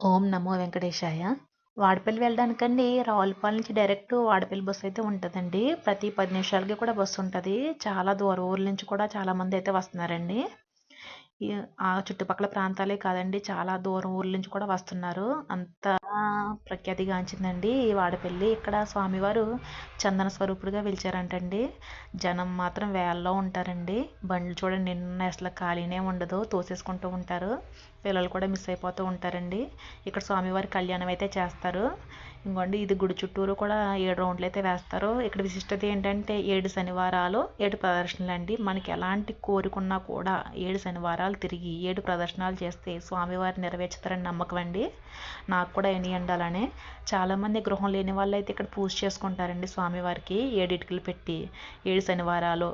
ఓం నమో వెంకటేశాయ. వాడపల్లి వెళ్ళడానికండి రావులపాలెం నుంచి direct Vadapalli bus అయితే ఉంటుందండి. ప్రతి పది నిమిషాలకి కూడా బస్సు ఉంటుంది. చాలా దూరం ఊర్ల నుంచి కూడా చాలామంది అయితే వస్తున్నారండి. ఆ చుట్టుపక్కల ప్రాంతాలే కాదండి. చాలా దూరం ఊర్ల నుంచి కూడా వస్తున్నారు. అంత ప్రఖ్యాతిగాంచిందండి ఈ వాడపల్లి. ఇక్కడ స్వామివారు చందన స్వరూపుడుగా పిలిచారంటండి. జనం మాత్రం వేలలో ఉంటారండి. బండ్లు చూడండి నిన్న అసలు ఖాళీనే ఉండదు. తోసేసుకుంటూ ఉంటారు. పిల్లలు కూడా మిస్ అయిపోతూ ఉంటారండి. ఇక్కడ స్వామివారి కళ్యాణం అయితే చేస్తారు. ఇంకోండి ఇది గుడి చుట్టూరు కూడా ఏడు రౌండ్లు అయితే వేస్తారు. ఇక్కడ విశిష్టత ఏంటంటే ఏడు శనివారాలు ఏడు ప్రదర్శనలు అండి మనకి ఎలాంటి కోరికున్నా కూడా ఏడు శనివారాలు తిరిగి ఏడు ప్రదర్శనలు చేస్తే స్వామివారు నెరవేర్చుతారని నమ్మకం అండి. నాకు కూడా ఎన్ని ఉండాలని చాలామంది గృహం లేని వాళ్ళు అయితే ఇక్కడ పూజ చేసుకుంటారండి స్వామివారికి ఏడిటికలు పెట్టి. ఏడు శనివారాలు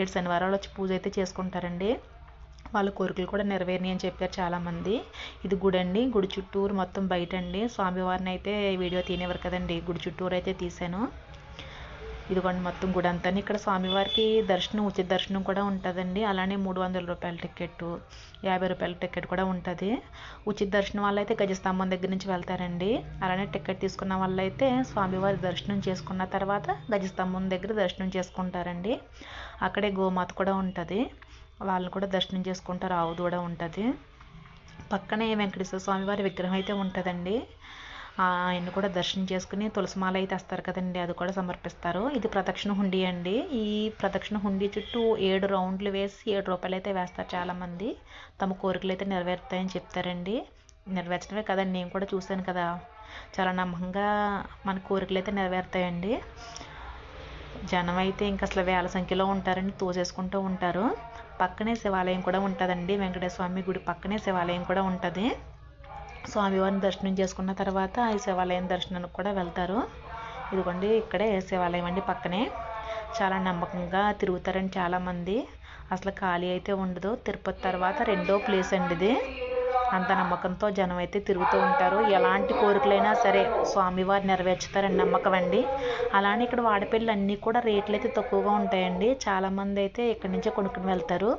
ఏడు శనివారాలు వచ్చి పూజ అయితే చేసుకుంటారండి. వాళ్ళ కోరికలు కూడా నెరవేరినాయి అని చెప్పారు చాలామంది ఇది గుడి అండి గుడి చుట్టూరు మొత్తం బయట అండి స్వామివారిని అయితే వీడియో తీనేవారు కదండి. గుడి చుట్టూరు అయితే తీశాను. ఇదిగోండి మొత్తం గుడి అంతా ఇక్కడ స్వామివారికి దర్శనం ఉచిత దర్శనం కూడా ఉంటుందండి. అలానే మూడు వందల రూపాయల టికెట్ యాభై రూపాయల టికెట్ కూడా ఉంటుంది. ఉచిత దర్శనం వల్ల అయితే గజస్తంభం దగ్గర నుంచి వెళ్తారండి. అలానే టికెట్ తీసుకున్న వాళ్ళు అయితే స్వామివారి దర్శనం చేసుకున్న తర్వాత గజస్తంభం దగ్గర దర్శనం చేసుకుంటారండి. అక్కడే గోమాత కూడా ఉంటుంది. వాళ్ళు కూడా దర్శనం చేసుకుంటారు. ఆవు దూడ ఉంటుంది. పక్కనే వెంకటేశ్వర స్వామివారి విగ్రహం అయితే ఉంటుందండి. ఆయన కూడా దర్శనం చేసుకుని తులసిమాల అయితే వస్తారు కదండి అది కూడా సమర్పిస్తారు. ఇది ప్రదక్షిణ హుండీ అండి. ఈ ప్రదక్షిణ హుండీ చుట్టూ ఏడు రౌండ్లు వేసి ఏడు రూపాయలు అయితే వేస్తారు చాలామంది. తమ కోరికలు అయితే నెరవేరుతాయని చెప్తారండి. నెరవేర్చడమే కదండి నేను కూడా చూశాను కదా. చాలా నమ్మకంగా మన కోరికలు అయితే నెరవేరుతాయండి. జనం అయితే ఇంక అసలు వేల సంఖ్యలో ఉంటారని తోసేసుకుంటూ ఉంటారు. పక్కనే శివాలయం కూడా ఉంటుందండి వెంకటేశ్వర స్వామి గుడి పక్కనే శివాలయం కూడా ఉంటుంది. స్వామివారిని దర్శనం చేసుకున్న తర్వాత ఈ శివాలయం దర్శనానికి కూడా వెళ్తారు. ఇదిగోండి ఇక్కడే శివాలయం అండి పక్కనే. చాలా నమ్మకంగా తిరుగుతారండి చాలామంది. అసలు ఖాళీ అయితే ఉండదు. తిరుపతి తర్వాత రెండో ప్లేస్ అండి ఇది. అంత నమ్మకంతో జనం అయితే తిరుగుతూ ఉంటారు. ఎలాంటి కోరికలైనా సరే స్వామివారు నెరవేర్చుతారని నమ్మకం అండి. అలానే ఇక్కడ వాడపల్లి అన్నీ కూడా రేట్లు అయితే తక్కువగా ఉంటాయండి. చాలామంది అయితే ఇక్కడి నుంచే కొనుక్కుని వెళ్తారు.